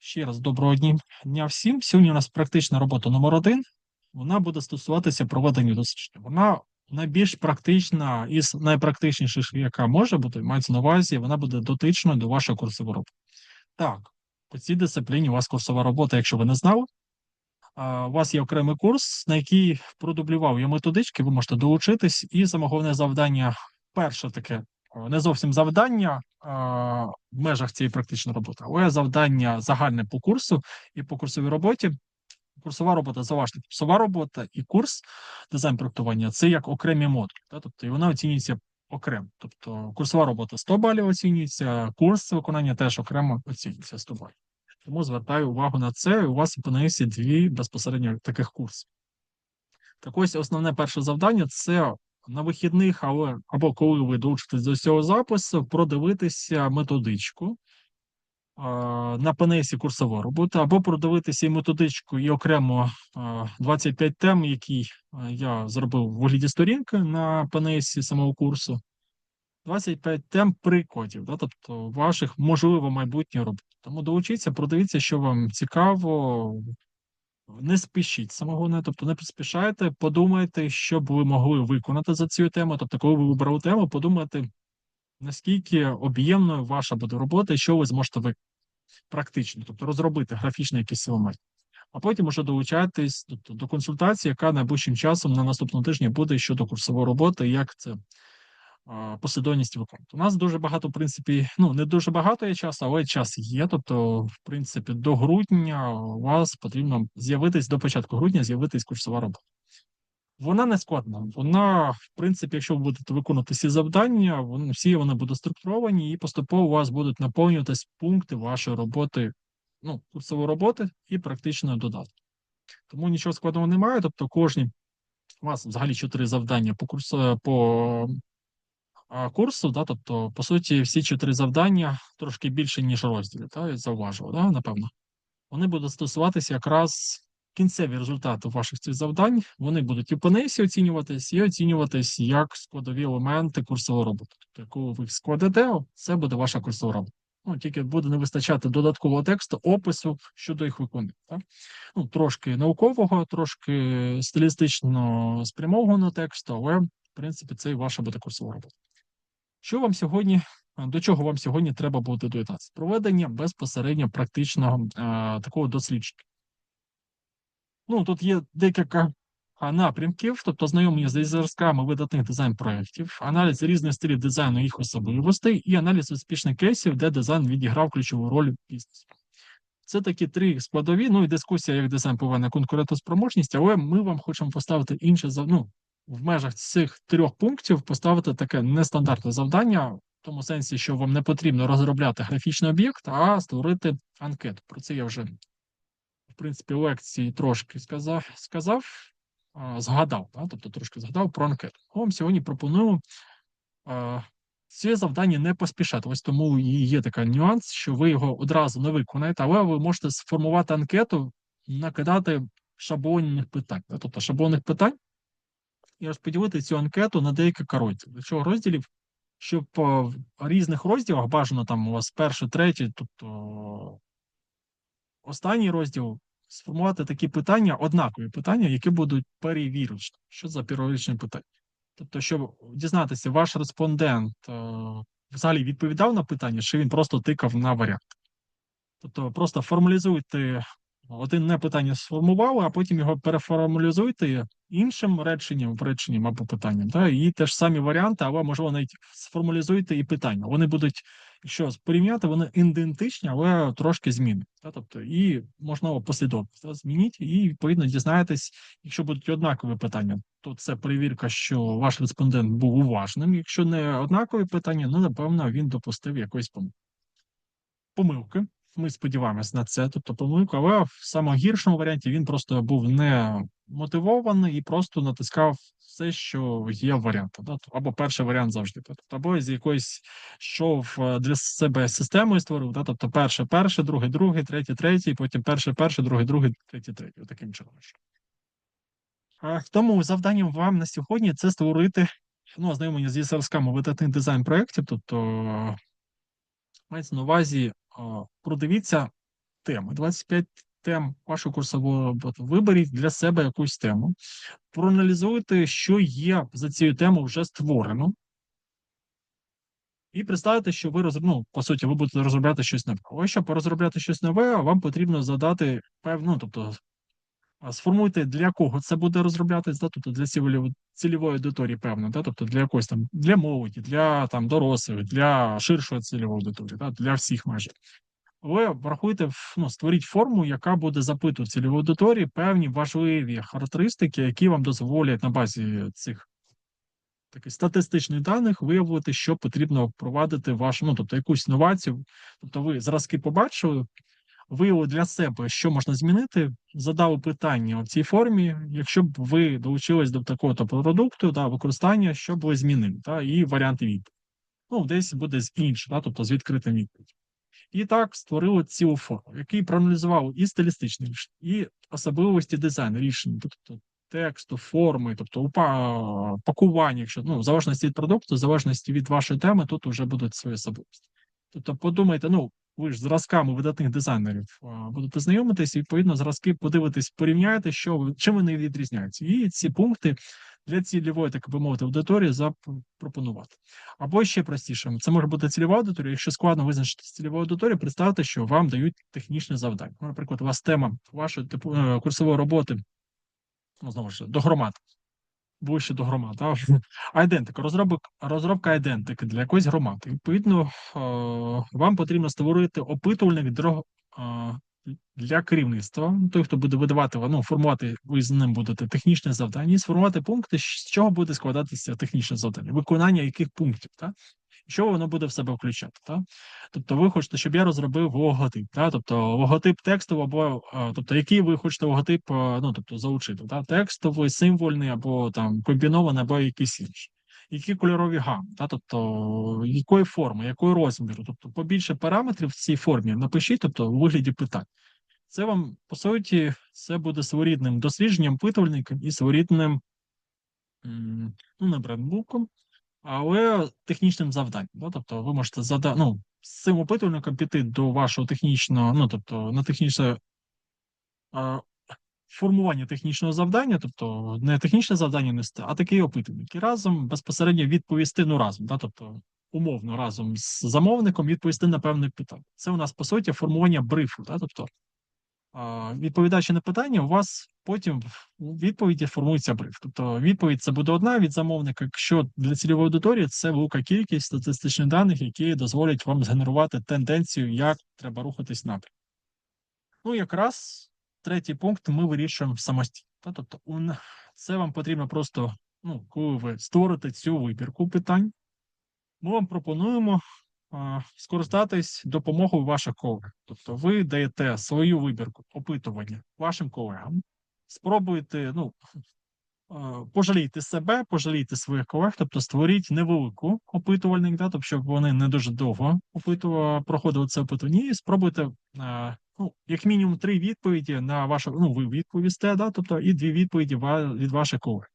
Ще раз доброго дня всім. Сьогодні у нас практична робота номер один. Вона буде стосуватися проведення дослідження. Вона найбільш практична із найпрактичніших, яка може бути, мається на увазі, вона буде дотичною до вашої курсової роботи. Так, по цій дисципліні у вас курсова робота, якщо ви не знали. У вас є окремий курс, на який продублював я методички, ви можете долучитись, і самоговне завдання, перше таке, не зовсім завдання в межах цієї практичної роботи, але завдання загальне по курсу і по курсовій роботі. Курсова робота, заважте, курсова робота і курс дизайн проектування це як окремі модулі, та? тобто і вона оцінюється окремо. Тобто курсова робота 100 балів оцінюється, курс виконання теж окремо оцінюється 100 балів. Тому звертаю увагу на це. і У вас опинилися дві безпосередньо таких курсів. Так ось основне перше завдання це на вихідних, але або коли ви долучитесь до цього запису, продивитися методичку на ПНСі курсова робота, або продивитися і методичку, і окремо а, 25 тем, які я зробив в вигляді сторінки на ПНСі самого курсу. 25 тем прикладів, да, тобто ваших можливо майбутніх робот. Тому долучіться, продивіться, що вам цікаво. Не спішіть самого не, тобто не поспішайте, подумайте, що б ви могли виконати за цю тему. Тобто, коли ви вибрали тему, подумайте, наскільки об'ємною ваша буде робота, і що ви зможете виконати практично, тобто розробити графічний якийсь елемент. А потім уже долучайтесь тобто, до консультації, яка найближчим часом на наступному тижні буде щодо курсової роботи, як це послідовність виконувати. У нас дуже багато, в принципі, ну не дуже багато є часу, але час є. Тобто, в принципі, до грудня у вас потрібно з'явитись до початку грудня, з'явитись курсова робота. Вона не складна. Вона, в принципі, якщо ви будете виконувати всі завдання, вони всі вони будуть структуровані, і поступово у вас будуть наповнюватись пункти вашої роботи, ну, курсової роботи і практичної додатку. Тому нічого складного немає. Тобто, кожні у вас взагалі чотири завдання по курсу по а, курсу, да, тобто, по суті, всі чотири завдання трошки більше, ніж розділі, та, я зауважив, да, напевно. Вони будуть стосуватися якраз кінцеві результати ваших цих завдань. Вони будуть і по несі оцінюватись, і оцінюватись як складові елементи курсової роботи. Тобто, коли ви складете, це буде ваша курсова робота. Ну, тільки буде не вистачати додаткового тексту, опису щодо їх виконання. Так? Ну, трошки наукового, трошки стилістично спрямованого тексту, але, в принципі, це і ваша буде курсова робота. Що вам сьогодні, до чого вам сьогодні треба буде доєднатися? Проведення безпосередньо практичного е, такого дослідження. Ну, тут є декілька напрямків, тобто знайомлення з зразками видатних дизайн-проєктів, аналіз різних стилів дизайну, їх особливостей, і аналіз успішних кейсів, де дизайн відіграв ключову роль в бізнесі. Це такі три складові. Ну і дискусія, як дизайн повинен конкурентоспроможність, але ми вам хочемо поставити інше ну, в межах цих трьох пунктів поставити таке нестандартне завдання, в тому сенсі, що вам не потрібно розробляти графічний об'єкт, а створити анкету. Про це я вже в принципі, лекції трошки сказав, сказав згадав, да? тобто трошки згадав про анкету. Вам сьогодні пропоную ці завдання не поспішати. Ось тому і є такий нюанс, що ви його одразу не виконаєте, але ви можете сформувати анкету, накидати шаблонних питань. Тобто шаблонних питань і розподілити цю анкету на декілька розділів. Для чого розділів? Щоб в різних розділах бажано там у вас перший, третій, тобто останній розділ сформувати такі питання, однакові питання, які будуть перевірочні. Що за періодичне питання? Тобто, щоб дізнатися, ваш респондент е, взагалі відповідав на питання, чи він просто тикав на варіант. Тобто, просто формалізуйте один не питання сформували, а потім його переформалізуйте іншим реченням, реченням або питанням. Да? І теж самі варіанти, або можливо навіть сформалізуйте і питання. Вони будуть якщо порівняти, вони ідентичні, але трошки змінені. Та? Тобто, і можна послідовність та? змініть, і відповідно дізнаєтесь, якщо будуть однакові питання, то це перевірка, що ваш респондент був уважним. Якщо не однакові питання, ну напевно він допустив якоїсь помилки. Ми сподіваємось на це, тобто помилку, але в самогіршому варіанті він просто був не мотивований і просто натискав все, що є варіантом. Да? Або перший варіант завжди, тобто, або з якоїсь йшов е, для себе системою створив, да? тобто перше, перше, друге, друге, третє, третє, потім перше, перше, друге, друге, третє, третє. Таким чином. Тому завданням вам на сьогодні це створити ну, ознайомлення зі зразками видатних дизайн проєктів, тобто мається на увазі, продивіться теми, 25 тем вашої курсової роботи. Виберіть для себе якусь тему, проаналізуйте, що є за цією темою вже створено. І представте, що ви розроб... ну, по суті, ви будете розробляти щось нове. Ось щоб розробляти щось нове, вам потрібно задати певну, ну, тобто сформуйте, для кого це буде розроблятись, да? тобто для цільової, цільової аудиторії, певно, да? тобто для якогось там для молоді, для там дорослих, для ширшої цільової аудиторії, да? для всіх майже. Ви врахуйте, ну, створіть форму, яка буде запитувати цільовій аудиторії певні важливі характеристики, які вам дозволять на базі цих таких статистичних даних виявити, що потрібно впровадити ваш, ну тобто якусь інновацію. Тобто, ви зразки побачили, виявили для себе, що можна змінити, задали питання в цій формі. Якщо б ви долучились до такого то продукту, да, використання, що б ви змінили, та, і варіанти відповіді. Ну, десь буде з іншим, да, тобто з відкритим відповідь. І так створили цілу форму, який проаналізував і стилістичні рішення, і особливості дизайну рішень, тобто тексту, форми, тобто пакування, якщо ну, в залежності від продукту, в залежності від вашої теми, тут вже будуть свої особливості. Тобто, подумайте, ну ви ж зразками видатних дизайнерів будете знайомитись, і відповідно зразки подивитись, порівняєте, що чим вони відрізняються, і ці пункти для цільової, так би мовити, аудиторії запропонувати. Або ще простіше, це може бути цільова аудиторія. Якщо складно визначити цільову аудиторію, представте, що вам дають технічне завдання. Ну, Наприклад, у вас тема вашої типу е, курсової роботи, ну знову ж до громад, ближче до громад. Айдентика, розробок, розробка айдентики для якоїсь громади. Відповідно, е, вам потрібно створити опитувальник для, е, керівництва. Ну, Той, хто буде видавати, ну, формувати, ви з ним будете технічне завдання, і сформувати пункти, з чого буде складатися технічне завдання, виконання яких пунктів. Так? Що воно буде в себе включати. Та? Тобто, ви хочете, щоб я розробив логотип, та? тобто логотип текстовий, або е, тобто, який ви хочете логотип е, ну, тобто, залучити, та? текстовий, символьний, або там комбінований, або якийсь інший. Які кольорові гами, та? тобто якої форми, якої розміру, тобто побільше параметрів в цій формі напишіть, тобто у вигляді питань. Це вам, по суті, це буде своєрідним дослідженням, питувальником і своєрідним ну, не брендбуком, але технічним завданням. Да? Тобто ви можете зада... ну, з цим опитувальником піти до вашого технічного, ну тобто на технічне а, формування технічного завдання, тобто не технічне завдання нести, а такий опитувальник. І разом безпосередньо відповісти ну разом, да? тобто умовно разом з замовником відповісти на певне питання. Це у нас по суті формування брифу, да? тобто відповідаючи на питання, у вас потім у відповіді формується бриф. Тобто відповідь це буде одна від замовника. Якщо для цільової аудиторії це велика кількість статистичних даних, які дозволять вам згенерувати тенденцію, як треба рухатись напрямку. Ну, якраз третій пункт ми вирішуємо самостійно. Тобто, це вам потрібно просто, ну, коли ви створите цю вибірку питань, ми вам пропонуємо скористатись допомогою ваших колег. Тобто ви даєте свою вибірку опитування вашим колегам, спробуйте, ну, пожалійте себе, пожалійте своїх колег, тобто створіть невелику опитувальник, да, тобто, щоб вони не дуже довго опитували, проходили це опитування, і спробуйте, ну, як мінімум, три відповіді на вашу, ну, ви відповісте, да, тобто, і дві відповіді від ваших колег.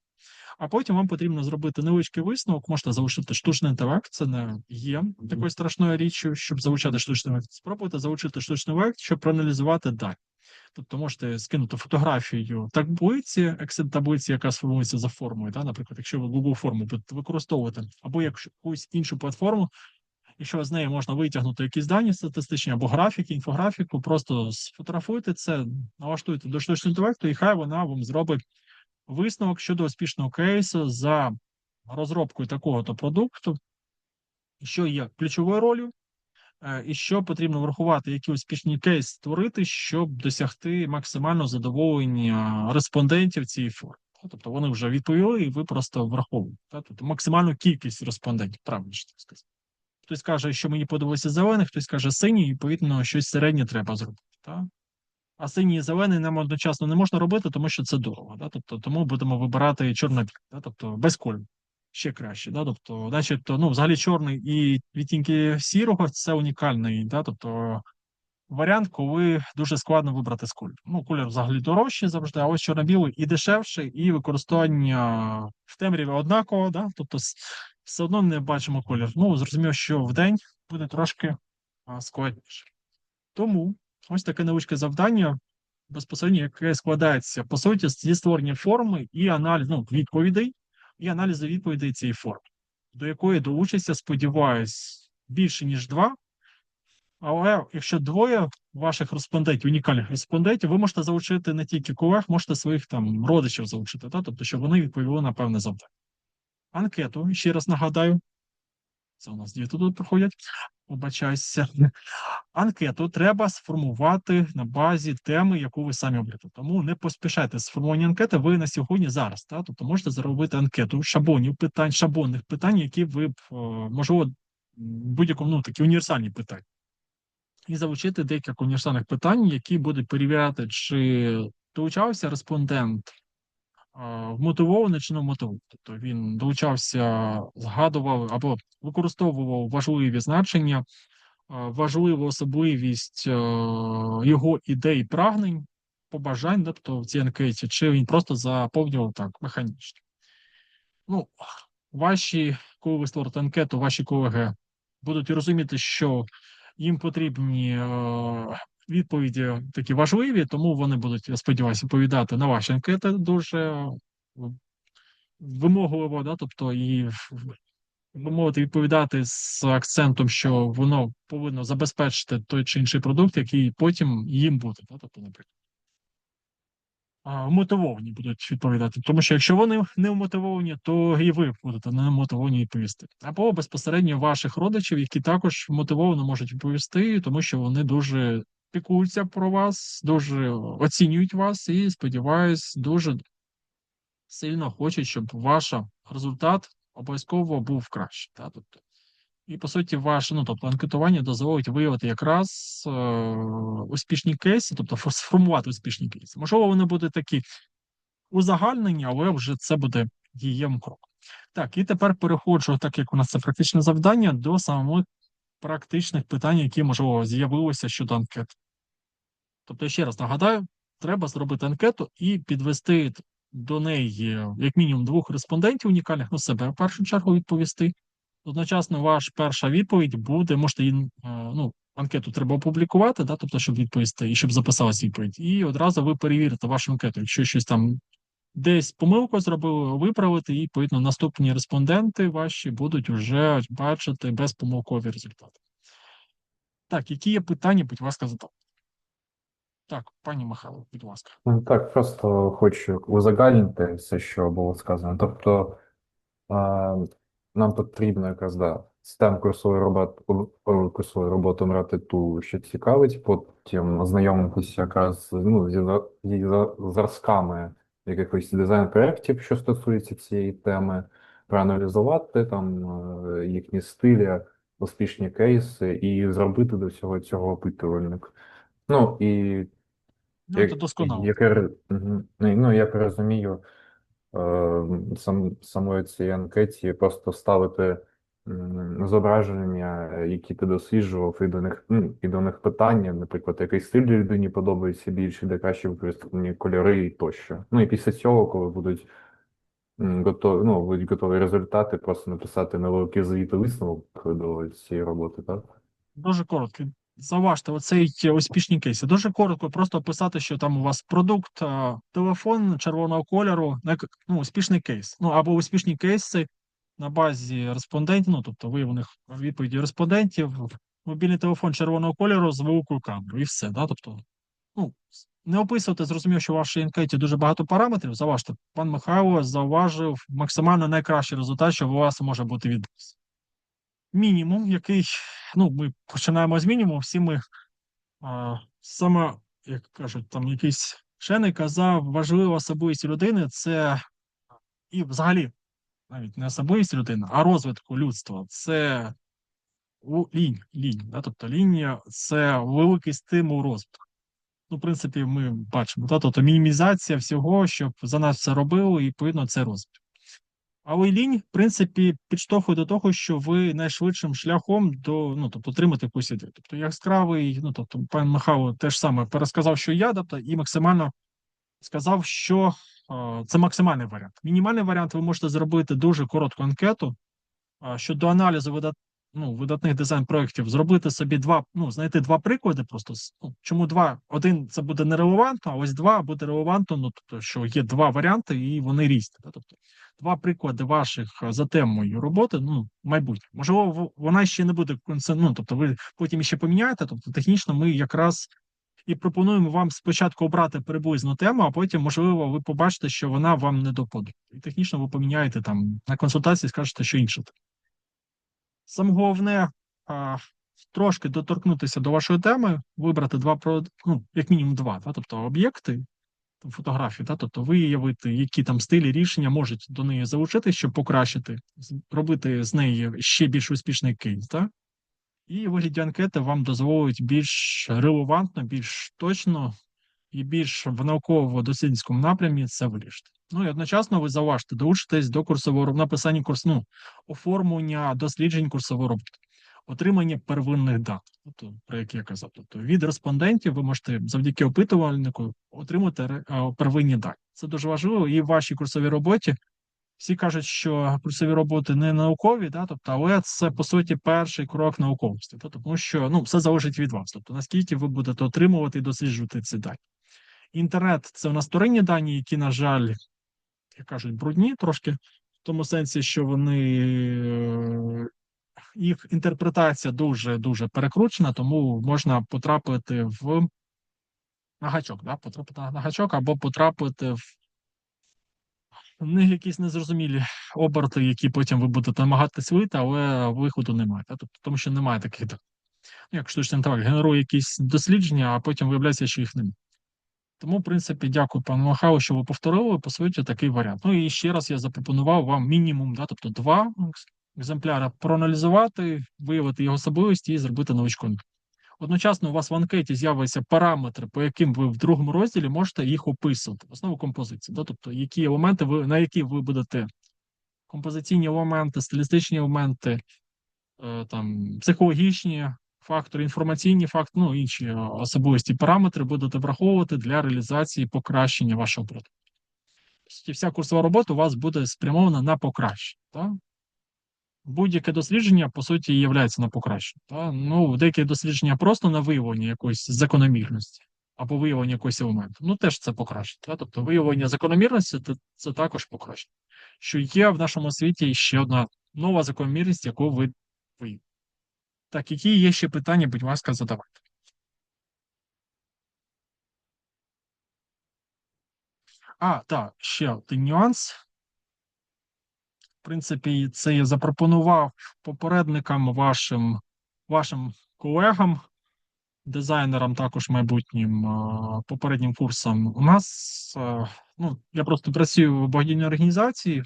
А потім вам потрібно зробити невеличкий висновок, можете залишити штучний інтелект, це не є такою страшною річчю, щоб залучати штучний інтелект. Спробуйте залучити штучний інтелект, щоб проаналізувати дані. Тобто можете скинути фотографію таблиці, Excel таблиці, яка сформується за формою. Да? Наприклад, якщо ви Google форму будете використовувати, або якусь іншу платформу, якщо з неї можна витягнути якісь дані статистичні або графіки, інфографіку, просто сфотографуйте це, налаштуйте до штучного інтелекту, і хай вона вам зробить висновок щодо успішного кейсу за розробкою такого-то продукту, що є ключовою ролью, е, і що потрібно врахувати, який успішний кейс створити, щоб досягти максимального задоволення респондентів цієї форми. Тобто вони вже відповіли, і ви просто враховуєте. Тобто максимальну кількість респондентів, правильно так сказати. Хтось каже, що мені подобається зелений, хтось каже синій, і, відповідно, щось середнє треба зробити. Та? А синій і зелений нам одночасно не можна робити, тому що це дорого. Да? Тобто, тому будемо вибирати чорно-білий, да? тобто без кольору. Ще краще. Да? Тобто, начебто, ну, взагалі чорний і відтінки сірого це унікальний, да? тобто варіант, коли дуже складно вибрати з кольору. Ну, колір взагалі дорожчий завжди, а ось чорно-білий і дешевший, і використання в темряві однаково, да? тобто все одно не бачимо колір. Ну, зрозуміло, що в день буде трошки складніше. Тому ось таке невеличке завдання, безпосередньо, яке складається по суті зі створення форми і аналіз ну, відповідей, і аналізу відповідей цієї форми, до якої долучиться, сподіваюсь, більше ніж два. Але якщо двоє ваших респондентів, унікальних респондентів, ви можете залучити не тільки колег, можете своїх там родичів залучити, та? тобто, щоб вони відповіли на певне завдання. Анкету, ще раз нагадаю, це у нас діти тут проходять. Вибачайся. Анкету треба сформувати на базі теми, яку ви самі обрати. Тому не поспішайте з формування анкети. Ви на сьогодні зараз. Та? Тобто можете зробити анкету шаблонів питань, шаблонних питань, які ви б, е, можливо, будь-якому ну, такі універсальні питання. І залучити декілька універсальних питань, які будуть перевіряти, чи долучався респондент вмотивований чи не вмотивований. Тобто він долучався, згадував або використовував важливі значення, важливу особливість його ідей, прагнень, побажань, тобто в цій анкеті, чи він просто заповнював так механічно. Ну, ваші, коли ви створите анкету, ваші колеги будуть розуміти, що їм потрібні відповіді такі важливі, тому вони будуть, я сподіваюся, відповідати на ваші анкети дуже вимогливо, да, тобто і ви мовити відповідати з акцентом, що воно повинно забезпечити той чи інший продукт, який потім їм буде. Да, тобто, наприклад. Мотивовані будуть відповідати, тому що якщо вони не вмотивовані, то і ви будете не мотивовані відповісти. Або безпосередньо ваших родичів, які також мотивовано можуть відповісти, тому що вони дуже пікуються про вас, дуже оцінюють вас і, сподіваюсь, дуже сильно хочуть, щоб ваш результат обов'язково був краще. Та? Тобто, і, по суті, ваше ну, тобто, анкетування дозволить виявити якраз е, успішні кейси, тобто сформувати успішні кейси. Можливо, вони будуть такі узагальнені, але вже це буде дієм кроком. Так, і тепер переходжу, так як у нас це практичне завдання, до самих практичних питань, які, можливо, з'явилися щодо анкет. Тобто, ще раз нагадаю, треба зробити анкету і підвести до неї, як мінімум, двох респондентів унікальних, ну себе в першу чергу відповісти. Одночасно, ваша перша відповідь буде, можете її, е, ну, анкету треба опублікувати, да, тобто, щоб відповісти і щоб записалась відповідь. І одразу ви перевірите вашу анкету. Якщо щось там десь помилку зробили, виправити, і відповідно наступні респонденти ваші будуть вже бачити безпомилкові результати. Так, які є питання, будь ласка, задавайте. Так, пані Михайло, будь ласка. Ну, Так, просто хочу узагальнити все, що було сказано. Тобто нам потрібно якраз да, систему курсової роботи, курсової роботи брати ту, що цікавить, потім ознайомитися якраз ну, зі зразками якихось дизайн-проєктів, що стосується цієї теми, проаналізувати там е, їхні стилі, успішні кейси і зробити до всього цього опитувальник. Ну і Ну, як, це досконало. як, я р- мгм. Ну, ну, як розумію, е, сам, самої цієї анкеті просто ставити м, зображення, які ти досліджував, і до них, ну, і до них питання, наприклад, який стиль людині подобається більше, де краще використані кольори і тощо. Ну і після цього, коли будуть м, готові, ну, будуть готові результати, просто написати невеликий звіт і висновок до цієї роботи, так? Дуже коротко. Заважте, оцей успішні кейси. Дуже коротко, просто описати, що там у вас продукт, телефон червоного кольору, ну, ну, успішний кейс. Ну, або успішні кейси на базі респондентів, ну, тобто виявлених відповіді респондентів, мобільний телефон червоного кольору з великою камерою, і все. Да? Тобто, ну, не описувати, зрозумів, що в вашій анкеті дуже багато параметрів. Заважте, пан Михайло зауважив максимально найкращий результат, що у вас може бути відбувся. Мінімум, який, ну, ми починаємо з мінімуму, всі ми а, саме, як кажуть, там якийсь вчений казав, важлива особливість людини це і взагалі навіть не особливість людини, а розвитку людства. Це лінь, лінь, да? тобто лінія це великий стимул розвитку. Ну, в принципі, ми бачимо, да? тобто мінімізація всього, щоб за нас все робили, і відповідно це розвиток. Але лінь, в принципі, підштовхує до того, що ви найшвидшим шляхом до ну, тобто, отримати якусь ідею. Тобто, яскравий, ну тобто, пан Михайло теж саме пересказав, що я, тобто, і максимально сказав, що е, це максимальний варіант. Мінімальний варіант ви можете зробити дуже коротку анкету. А щодо аналізу видат... ну, видатних дизайн-проєктів зробити собі два, ну, знайти два приклади. Просто ну, чому два? Один це буде нерелевантно, а ось два буде релевантно. Ну, тобто, що є два варіанти, і вони різні. Тобто, два приклади ваших е, за темою роботи, ну, майбутнє. Можливо, вона ще не буде ну, тобто, ви потім ще поміняєте. Тобто, технічно ми якраз і пропонуємо вам спочатку обрати приблизну тему, а потім, можливо, ви побачите, що вона вам не допадає. І технічно ви поміняєте там на консультації, скажете, що інше. Саме головне трошки доторкнутися до вашої теми, вибрати два ну, як мінімум два, та, тобто об'єкти фотографії, та, тобто виявити, які там стилі рішення можуть до неї залучити, щоб покращити, робити з неї ще більш успішний кейс. Та? І вигляді анкети вам дозволить більш релевантно, більш точно і більш в науково-дослідницькому напрямі це вирішити. Ну і одночасно ви зауважте, долучитесь до курсового написання курсу, ну, оформлення досліджень курсової роботи, отримання первинних даних, тобто, про які я казав. Тобто від респондентів ви можете завдяки опитувальнику отримати первинні дані. Це дуже важливо і в вашій курсовій роботі. Всі кажуть, що курсові роботи не наукові, да, тобто, але це по суті перший крок науковості, та, тому що ну, все залежить від вас. Тобто, наскільки ви будете отримувати і досліджувати ці дані. Інтернет це у нас вторинні дані, які, на жаль, як кажуть, брудні трошки, в тому сенсі, що вони е, їх інтерпретація дуже дуже перекручена, тому можна потрапити в на гачок, да? потрапити на гачок або потрапити в них якісь незрозумілі оберти, які потім ви будете намагатись вийти, але виходу немає. Та? Тобто, тому що немає таких. Ну, Як штучний інтелект генерує якісь дослідження, а потім виявляється, що їх немає. Тому, в принципі, дякую пану Михайлу, що ви повторили, по суті, такий варіант. Ну і ще раз я запропонував вам мінімум, да, тобто два екземпляри проаналізувати, виявити його особливості і зробити новичку. Одночасно у вас в анкеті з'являться параметри, по яким ви в другому розділі можете їх описувати, основу композиції. Да? Тобто, які елементи ви на які ви будете композиційні елементи, стилістичні елементи, е, там психологічні фактори, інформаційні фактори, ну інші е, особливості параметри будете враховувати для реалізації покращення вашого продукту. Вся курсова робота у вас буде спрямована на покращення. Так? Будь-яке дослідження, по суті, є на покращення. Та? Ну, деякі дослідження просто на виявлення якоїсь закономірності або виявлення якогось елементу. Ну, теж це покращення. Та? Тобто виявлення закономірності це, це також покращення. Що є в нашому світі ще одна нова закономірність, яку ви виявили. Так, які є ще питання, будь ласка, задавайте. А, так, ще один нюанс. В принципі, це я запропонував попередникам вашим, вашим колегам, дизайнерам, також майбутнім попереднім курсам. У нас, ну, я просто працюю в благодійній організації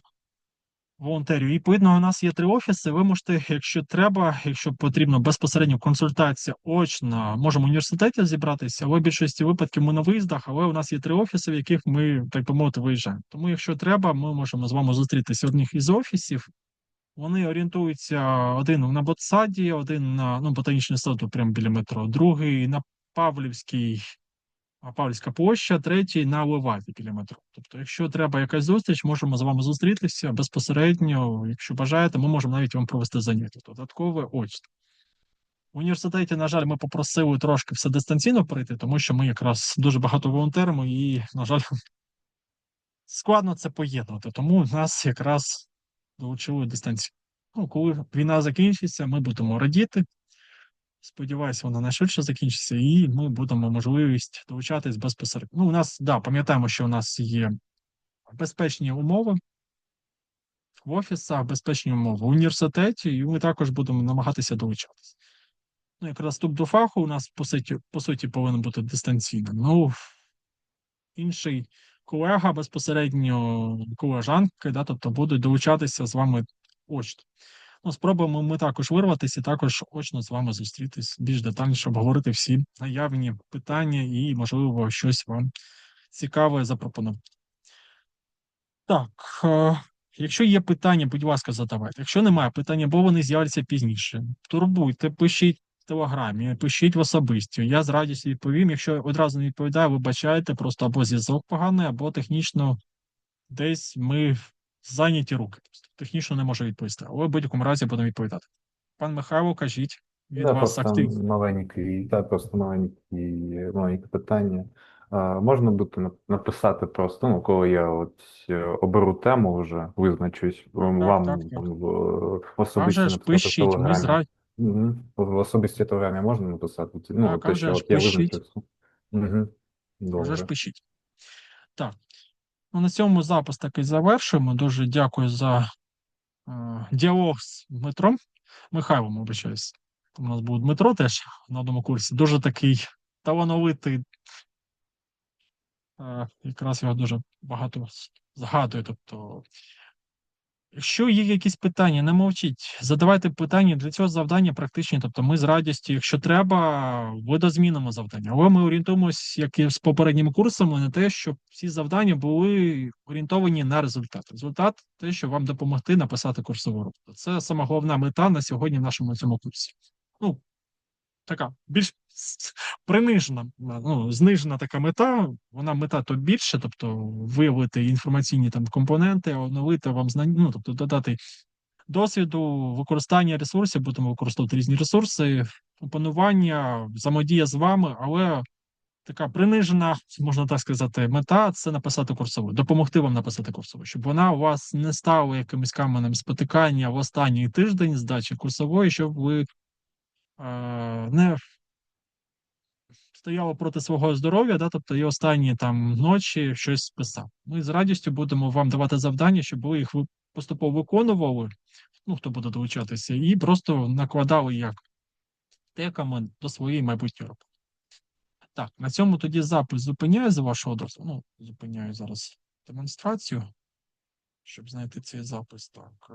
волонтерів, і відповідно у нас є три офіси. Ви можете, якщо треба, якщо потрібно безпосередньо консультація очна, можемо в університеті зібратися, але в більшості випадків ми на виїздах, але у нас є три офіси, в яких ми, так би мовити, виїжджаємо. Тому, якщо треба, ми можемо з вами зустрітися в одних із офісів. Вони орієнтуються один на Ботсаді, один на ну, ботанічний сад прямо біля метро, другий на Павлівській, Павлівська площа, третій на Леваді біля метро. Тобто, якщо треба якась зустріч, можемо з вами зустрітися безпосередньо. Якщо бажаєте, ми можемо навіть вам провести заняття. Додаткове очно. В університеті, на жаль, ми попросили трошки все дистанційно перейти, тому що ми якраз дуже багато волонтеримо, і, на жаль, складно це поєднувати. Тому нас якраз долучили дистанційно. Ну, коли війна закінчиться, ми будемо радіти. Сподіваюся, вона найшвидше закінчиться, і ми будемо можливість долучатись безпосередньо. Ну, у нас, да, пам'ятаємо, що у нас є безпечні умови в офісах, безпечні умови в університеті, і ми також будемо намагатися долучатися. Ну, якраз вступ до фаху у нас по суті, по суті повинен бути дистанційним. Ну, інший колега безпосередньо колежанки, да, тобто будуть долучатися з вами очно. Ну, спробуємо ми також вирватися також очно з вами зустрітись, більш детальніше обговорити всі наявні питання і, можливо, щось вам цікаве запропонувати. Так, е, якщо є питання, будь ласка, задавайте. Якщо немає питання, бо вони з'являться пізніше. Турбуйте, пишіть в телеграмі, пишіть в особисті. Я з радістю відповім. Якщо одразу не відповідаю, вибачайте, просто або зв'язок поганий, або технічно десь ми зайняті руки. Тобто Технічно не можу відповісти, але в будь-якому разі будемо відповідати. Пан Михайло, кажіть, від Да, вас просто актив. маленький, да, просто маленький, маленьке питання. А, можна буде написати просто, ну, коли я от е, оберу тему вже, визначусь, вам так, так. в, особисті в пишіть, ми зра... Мгм. В особисті Телеграмі можна написати? Ну, Так, те, що от я пишіть. Угу. Вже ж пишіть. Так. Ну, на цьому запис такий завершуємо. Дуже дякую за е, діалог з Дмитром. Михайлом, обичаюсь. У нас був Дмитро теж на одному курсі. Дуже такий талановитий. Е, якраз його дуже багато згадую. Тобто, якщо є якісь питання, не мовчіть. Задавайте питання для цього завдання практичні. Тобто, ми з радістю, якщо треба, видозмінимо завдання. Але ми орієнтуємось, як і з попередніми курсами, на те, щоб всі завдання були орієнтовані на результат. Результат те, що вам допомогти написати курсову роботу. Це сама головна мета на сьогодні в нашому цьому курсі. Ну, така більш принижена, ну, знижена така мета. Вона мета то більше, тобто виявити інформаційні там компоненти, оновити вам знання, ну, тобто додати досвіду, використання ресурсів, будемо використовувати різні ресурси, опанування, взаємодія з вами, але така принижена, можна так сказати, мета це написати курсову, допомогти вам написати курсову, щоб вона у вас не стала якимось каменем спотикання в останній тиждень здачі курсової, щоб ви не стояли проти свого здоров'я, да, тобто і останні там ночі щось писав. Ми з радістю будемо вам давати завдання, щоб ви їх поступово виконували, ну хто буде долучатися, і просто накладали як теками до своєї майбутньої роботи. Так, на цьому тоді запис зупиняю за вашого дозволу. Ну, зупиняю зараз демонстрацію, щоб знайти цей запис. Так.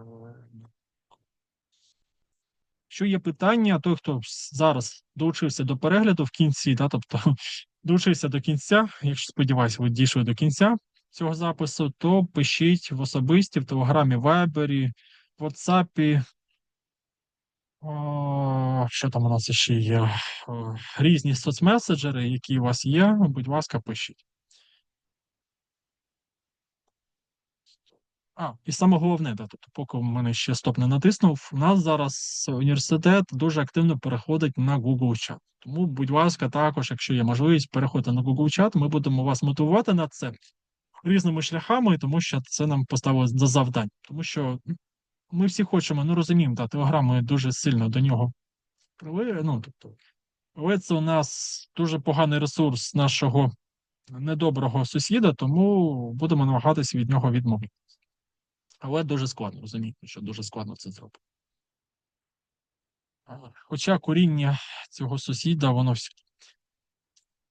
Якщо є питання, той, хто зараз долучився до перегляду в кінці, да, тобто долучився до кінця, якщо сподіваюся, ви дійшли до кінця цього запису, то пишіть в особисті, в Телеграмі, Вайбері, в WhatsApp. Що там у нас ще є? Різні соцмеседжери, які у вас є, будь ласка, пишіть. А, і саме головне, тобто, поки в мене ще стоп не натиснув, у нас зараз університет дуже активно переходить на Google чат. Тому, будь ласка, також, якщо є можливість, переходьте на Google чат, ми будемо вас мотивувати на це різними шляхами, тому що це нам поставили за завдання. Тому що ми всі хочемо, ну розуміємо, да, Telegram ми дуже сильно до нього прили, ну, тобто, але це у нас дуже поганий ресурс нашого недоброго сусіда, тому будемо намагатися від нього відмовитися. Але дуже складно, розумієте, що дуже складно це зробити. Хоча коріння цього сусіда, воно